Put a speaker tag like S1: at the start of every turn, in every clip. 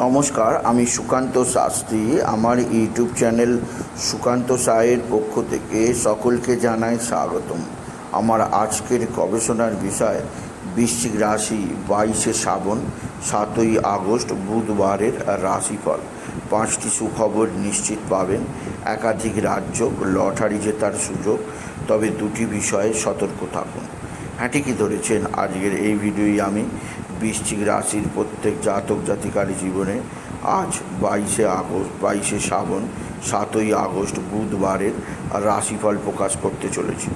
S1: নমস্কার, আমি সুকান্ত শাস্ত্রী। আমার ইউটিউব চ্যানেল সুকান্ত সায়ের পক্ষ থেকে সকলকে জানাই স্বাগতম। আমার আজকের গবেষণার বিষয়, বৃশ্চিক রাশি, বাইশে শ্রাবণ, সাতই আগস্ট, বুধবারের রাশিফল। পাঁচটি সুখবর নিশ্চিত পাবেন। একাধিক রাজ্য লটারি জেতার সুযোগ, তবে দুটি বিষয়ে সতর্ক থাকুন। হ্যাঁ ঠিকই ধরেছেন। আজকের এই ভিডিওই আমি বৃশ্চিক রাশির প্রত্যেক জাতক জাতিকার জীবনে আজ বাইশে আগস্ট, বাইশে শ্রাবণ, সাতই আগস্ট বুধবারের রাশিফল প্রকাশ করতে চলেছি।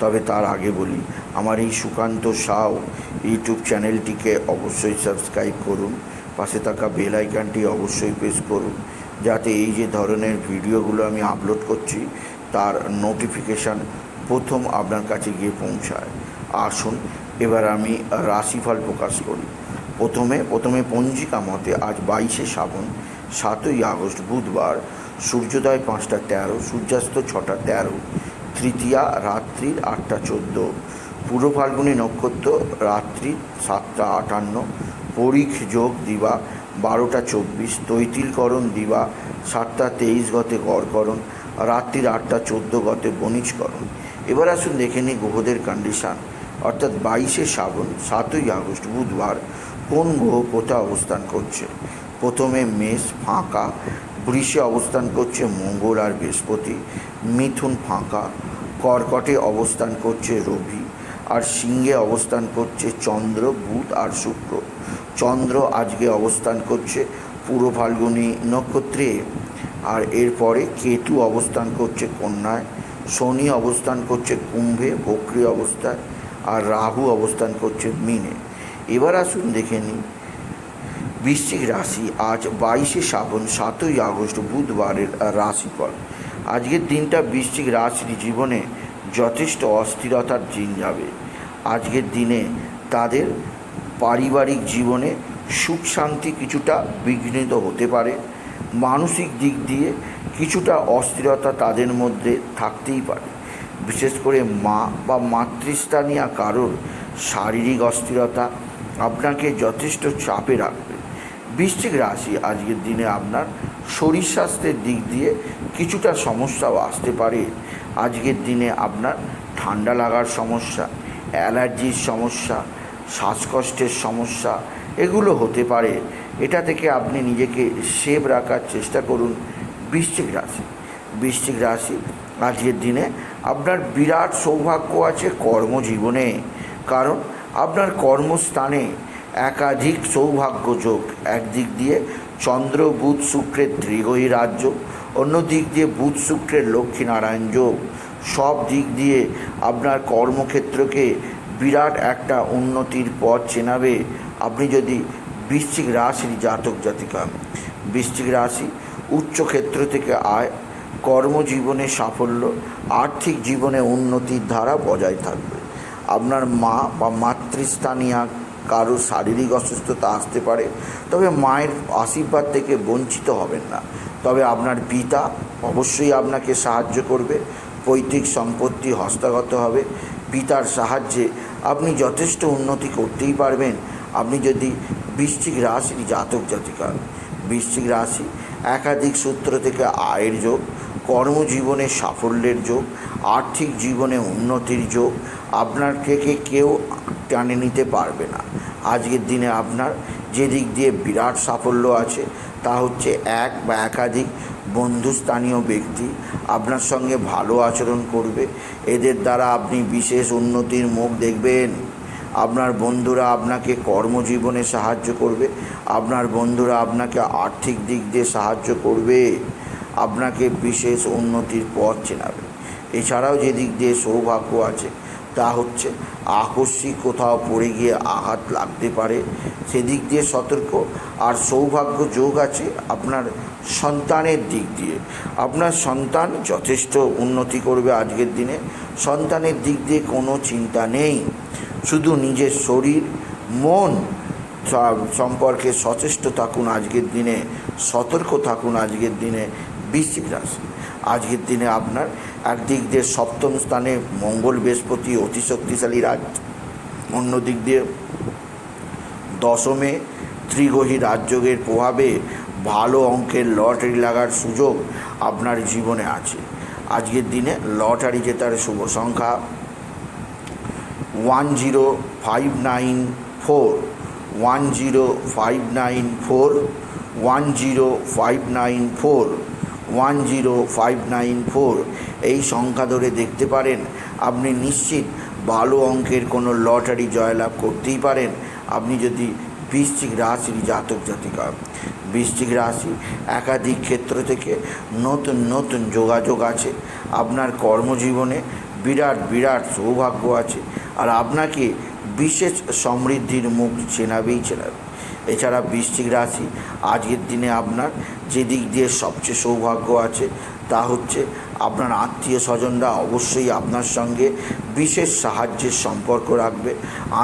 S1: তবে তার আগে বলি, আমার এই সুকান্ত সাউ ইউটিউব চ্যানেলটিকে অবশ্যই সাবস্ক্রাইব করুন, পাশে থাকা বেল আইকনটি অবশ্যই প্রেস করুন, যাতে এই যে ধরনের ভিডিওগুলো আমি আপলোড করছি, তার নোটিফিকেশান প্রথম আপনার কাছে গিয়ে পৌঁছায়। আসুন এবার আমি রাশিফল প্রকাশ করি। প্রথমে প্রথমে পঞ্জিকা মতে আজ বাইশে শ্রাবণ, সাতই আগস্ট বুধবার, সূর্যোদয় পাঁচটা তেরো, সূর্যাস্ত ছটা তেরো, তৃতীয়া রাত্রির আটটা চোদ্দ, পূর্ব ফাল্গুনী নক্ষত্র রাত্রি সাতটা আটান্ন, পরিখ যোগ দিবা বারোটা চব্বিশ, তৈতিলকরণ দিবা সাতটা তেইশ গতে গড়করণ, রাত্রির আটটা চোদ্দ গতে বণিজকরণ। এবার আসুন দেখে নিই গ্রহদের কন্ডিশান অর্থাৎ বাইশে শ্রাবণ, সাতই আগস্ট, বুধবার, কোন গ্রহ কোথায় অবস্থান করছে? প্রথমে মেষ ফাঁকা, বৃষে অবস্থান করছে মঙ্গল আর বৃহস্পতি, মিথুন ফাঁকা, কর্কটে অবস্থান করছে রবি, আর সিংহে অবস্থান করছে চন্দ্র, বুধ আর শুক্র। চন্দ্র আজকে অবস্থান করছে পুরো ফাল্গুনী নক্ষত্রে, আর এরপরে কেতু অবস্থান করছে কন্যায়, শনি অবস্থান করছে কুম্ভে, বক্রি অবস্থায় আর রাহু অবস্থান করছে মিনে। এবার আসুন দেখে নিই। বৃশ্চিক রাশি আজ বাইশে শ্রাবণ, সাতই আগস্ট, বুধবারের রাশিফল। আজকের দিনটা বৃশ্চিক রাশির জীবনে যথেষ্ট অস্থিরতার দিন যাবে। আজকের দিনে তাদের পারিবারিক জীবনে সুখ শান্তি কিছুটা বিঘ্নিত হতে পারে। মানসিক দিক দিয়ে কিছুটা অস্থিরতা তাদের মধ্যে থাকতেই পারে। বিশেষ করে মা বা মাতৃস্থানীয় কারোর শারীরিক অস্থিরতা আপনাকে যথেষ্ট চাপে রাখবে। বৃশ্চিক রাশি আজকের দিনে আপনার শরীর স্বাস্থ্যের দিক দিয়ে কিছুটা সমস্যাও আসতে পারে। আজকের দিনে আপনার ঠান্ডা লাগার সমস্যা, অ্যালার্জির সমস্যা, শ্বাসকষ্টের সমস্যা এগুলো হতে পারে। এটা থেকে আপনি নিজেকে সেভ রাখার চেষ্টা করুন বৃশ্চিক রাশি। বৃশ্চিক রাশি আজকের দিনে আপনার বিরাট সৌভাগ্য আছে কর্মজীবনে। কারণ আপনার কর্মস্থানে একাধিক সৌভাগ্য যোগ। একদিক দিয়ে চন্দ্র, বুধ, শুক্রের ত্রিগয়ী রাজ্য অন্য দিক দিয়ে বুধ, শুক্রের লক্ষ্মীনারায়ণ যোগ। সব দিক দিয়ে আপনার কর্মক্ষেত্রকে বিরাট একটা উন্নতির পথ চেনাবে। আপনি যদি বৃশ্চিক রাশির জাতক জাতিকা, বৃশ্চিক রাশি উচ্চ ক্ষেত্র থেকে আয় কর্মজীবনে সাফল্য, আর্থিক জীবনে উন্নতির ধারা বজায় থাকবে। আপনার মা বা মাতৃস্থানীয় কারও শারীরিক অসুস্থতা আসতে পারে, তবে মায়ের আশীর্বাদ থেকে বঞ্চিত হবেন না। তবে আপনার পিতা অবশ্যই আপনাকে সাহায্য করবে, পৈতৃক সম্পত্তি হস্তগত হবে। পিতার সাহায্যে আপনি যথেষ্ট উন্নতি করতেই পারবেন। আপনি যদি বৃশ্চিক রাশির জাতক জাতিকা, বৃশ্চিক রাশি একাধিক সূত্র থেকে আয়ের যোগ কর্মজীবনে সাফল্যের যোগ, আর্থিক জীবনে উন্নতির যোগ, আপনার থেকে কেউ টানে নিতে পারবে না। আজকের দিনে আপনার যে দিক দিয়ে বিরাট সাফল্য আছে, তা হচ্ছে এক বা একাধিক বন্ধুস্থানীয় ব্যক্তি আপনার সঙ্গে ভালো আচরণ করবে। এদের দ্বারা আপনি বিশেষ উন্নতির মুখ দেখবেন। আপনার বন্ধুরা আপনাকে কর্মজীবনে সাহায্য করবে। আপনার বন্ধুরা আপনাকে আর্থিক দিক দিয়ে সাহায্য করবে। আপনাকে বিশেষ উন্নতির পথ চেনাবে। এছাড়াও যে দিক দিয়ে সৌভাগ্য আছে, তা হচ্ছে আকস্মিক কোথাও পড়ে গিয়ে আঘাত লাগতে পারে। সেদিক দিয়ে সতর্ক আর সৌভাগ্য যোগ আছে আপনার সন্তানের দিক দিয়ে। আপনার সন্তান যথেষ্ট উন্নতি করবে আজকের দিনে। সন্তানের দিক দিয়ে কোনো চিন্তা নেই। শুধু নিজের শরীর, মন সম্পর্কে সচেষ্ট থাকুন আজকের দিনে, সতর্ক থাকুন আজকের দিনে। বৃশ্চিক রাশি আজকের দিনে আপনার একদিক দিয়ে সপ্তম স্থানে মঙ্গল বৃহস্পতি অতি শক্তিশালী রাজ। অন্য দিক দিয়ে দশমে ত্রিগ্রহী রাজযোগের প্রভাবে ভালো অঙ্কের লটারি লাগার সুযোগ আপনার জীবনে আছে। আজকের দিনে লটারি জেতার শুভ সংখ্যা one zero five nine four. One zero five nine four, one zero five nine four. One zero five nine four এই সংখ্যা ধরে দেখতে পারেন, আপনি নিশ্চিত ভালো অঙ্কের কোনো লটারি জয়লাভ করতেই পারেন। আপনি যদি বৃশ্চিক রাশির জাতক জাতিকা, বৃশ্চিক রাশি একাধিক ক্ষেত্র থেকে নতুন নতুন যোগাযোগ আছে, আপনার কর্মজীবনে বিরাট বিরাট সৌভাগ্য আছে, আর আপনাকে বিশেষ সমৃদ্ধির মুখ চেনাবেই চেনাবে। এছাড়া বৃশ্চিক রাশি, আজকের দিনে আপনার যে দিক দিয়ে সবচেয়ে সৌভাগ্য আছে তা হচ্ছে আপনার আত্মীয় স্বজনরা অবশ্যই আপনার সঙ্গে বিশেষ সাহায্যের সম্পর্ক রাখবে।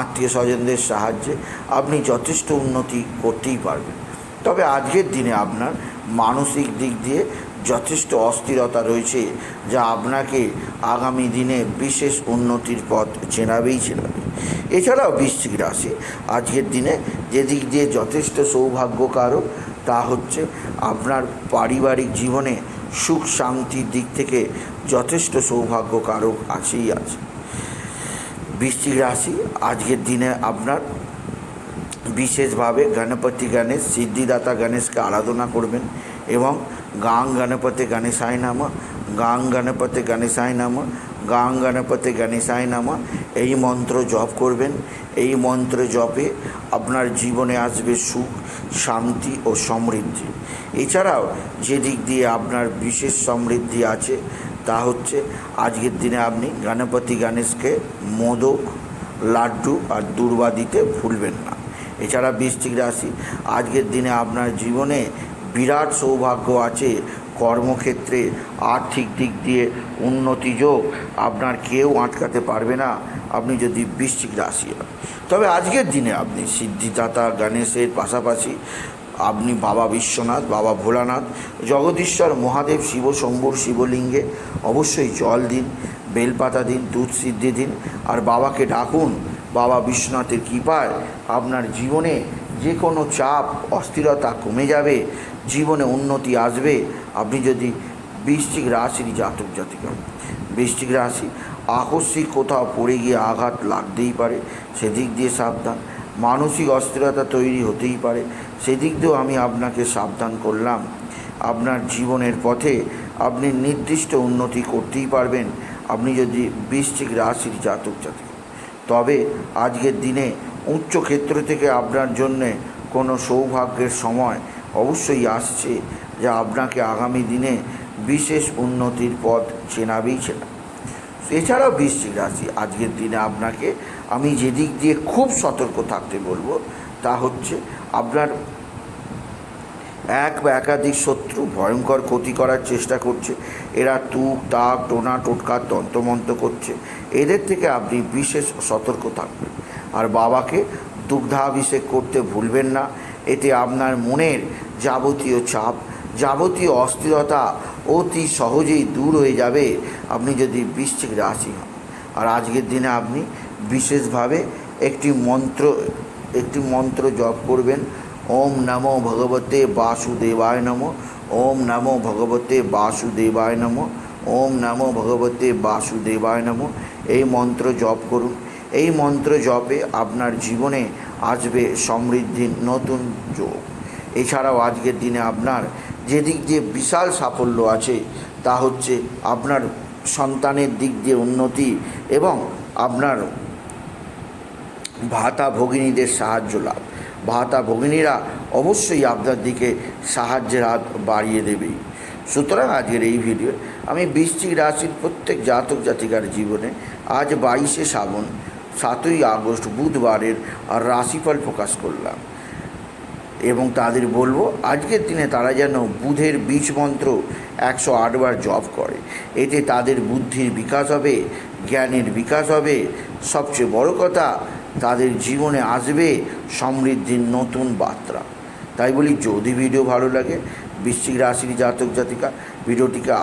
S1: আত্মীয় স্বজনদের সাহায্যে আপনি যথেষ্ট উন্নতি করতেই পারবেন। তবে আজকের দিনে আপনার মানসিক দিক দিয়ে যথেষ্ট অস্থিরতা রয়েছে, যা আপনাকে আগামী দিনে বিশেষ উন্নতির পথ চেনাবেই চেনাবে। এছাড়াও বৃশ্চিক রাশি। আজকের দিনে যে দিক দিয়ে যথেষ্ট সৌভাগ্যকারক, তা হচ্ছে আপনার পারিবারিক জীবনে সুখ শান্তির দিক থেকে যথেষ্ট সৌভাগ্যকারক আছেই আছে। বৃশ্চিক রাশি, আজকের দিনে আপনার বিশেষভাবে গণপতি গণেশ, সিদ্ধিদাতা গণেশকে আরাধনা করবেন এবং গাং গণপতি গণেশায় নামা, গাং গণপতি গণেশায় নামা গাং গণপতি গণেশায় নামা। এই মন্ত্র জপ করবেন। এই মন্ত্র জপে আপনার জীবনে আসবে সুখ, শান্তি ও সমৃদ্ধি। এছাড়াও যে দিক দিয়ে আপনার বিশেষ সমৃদ্ধি আছে, তা হচ্ছে আজকের দিনে আপনি গণপতি গণেশকে মোদক, লাড্ডু আর দুর্বা দিতে ভুলবেন না। এছাড়া বৃশ্চিক রাশি, আজকের দিনে আপনার জীবনে বিরাট সৌভাগ্য আছে কর্মক্ষেত্রে আর্থিক দিক দিয়ে উন্নতি যোগ, আপনার কেউ আটকাতে পারবে না। আপনি যদি বৃশ্চিক রাশি হন। তবে আজকের দিনে আপনি সিদ্ধিদাতা গণেশের পাশাপাশি আপনি বাবা বিশ্বনাথ, বাবা ভোলানাথ, জগদীশ্বর, মহাদেব, শিব, শম্ভুর শিবলিঙ্গে অবশ্যই জল দিন, বেলপাতা দিন, দুধ সিদ্ধি দিন। আর বাবাকে ডাকুন, বাবা বিশ্বনাথের কৃপায় আপনার জীবনে যে কোনো চাপ, অস্থিরতা কমে যাবে, জীবনে উন্নতি আসবে। আপনি যদি বৃষ্টিক রাশির জাতক জাতিকা। বৃশ্চিক রাশি, আকস্মিক কোথাও পড়ে গিয়ে আঘাত লাগতেই পারে, সেদিক দিয়ে সাবধান। মানসিক অস্থিরতা তৈরি হতেই পারে, সেদিক দিয়েও আমি আপনাকে সাবধান করলাম। আপনার জীবনের পথে আপনি নির্দিষ্ট উন্নতি করতেই পারবেন। আপনি যদি বৃষ্টিক রাশির জাতক জাতিক, তবে আজকের দিনে উচ্চ ক্ষেত্র থেকে আপনার জন্যে কোনো সৌভাগ্যের সময় অবশ্যই আসছে যা আপনাকে আগামী দিনে বিশেষ উন্নতির পথ চেনাবেই চেনা। এছাড়াও বৃশ্চিক রাশি, আজকের দিনে আপনাকে আমি যেদিক দিয়ে খুব সতর্ক থাকতে বলব তা হচ্ছে আপনার এক বা একাধিক শত্রু ভয়ঙ্কর ক্ষতি করার চেষ্টা করছে। এরা তুক, তাক, টোনা, টোটকা, তন্ত্রমন্ত্র করছে। এদের থেকে আপনি বিশেষ সতর্ক থাকবেন। আর বাবাকে দুগ্ধাভিষেক করতে ভুলবেন না। এতে আপনার মনের যাবতীয় চাপ, যাবতীয় অস্থিরতা অতি সহজেই দূর হয়ে যাবে। আপনি যদি বৃশ্চিক রাশি হন, আর আজকের দিনে আপনি বিশেষভাবে একটি মন্ত্র একটি মন্ত্র জপ করবেন। ওম নমো ভগবতে বাসুদেবায় নমো, ওম নমো ভগবতে বাসুদেবায় নমো, ওম নমো ভগবতে বাসুদেবায় নমো। এই মন্ত্র জপ করুন। এই মন্ত্র জপে আপনার জীবনে আসবে সমৃদ্ধির নতুন যোগ। এছাড়াও আজকের দিনে আপনার যেদিক দিয়ে বিশাল সাফল্য আছে, তা হচ্ছে আপনার সন্তানের দিক দিয়ে উন্নতি এবং আপনার ভাতা ভগিনীদের সাহায্য লাভ। ভাতা ভগিনীরা অবশ্যই আপনার দিকে সাহায্যের হাত বাড়িয়ে দেবেই সুতরাং আজকের এই ভিডিও আমি বৃশ্চিক রাশির প্রত্যেক জাতক জাতিকার জীবনে আজ বাইশে শ্রাবণ সাতই আগস্ট বুধবারের রাশিফল প্রকাশ করলাম। এবং তাদের বলব, আজকের দিনে তারা যেন বুধের বীজ মন্ত্র একশো আটবার জপ করে। এতে তাদের বুদ্ধির বিকাশ হবে, জ্ঞানের বিকাশ হবে। সবচেয়ে বড় কথা, তাদের জীবনে আসবে সমৃদ্ধির নতুন বার্তা। তাই বলি, যদি ভিডিও ভালো লাগে, বৃশ্চিক রাশির জাতক জাতিকা ভিডিওটিকে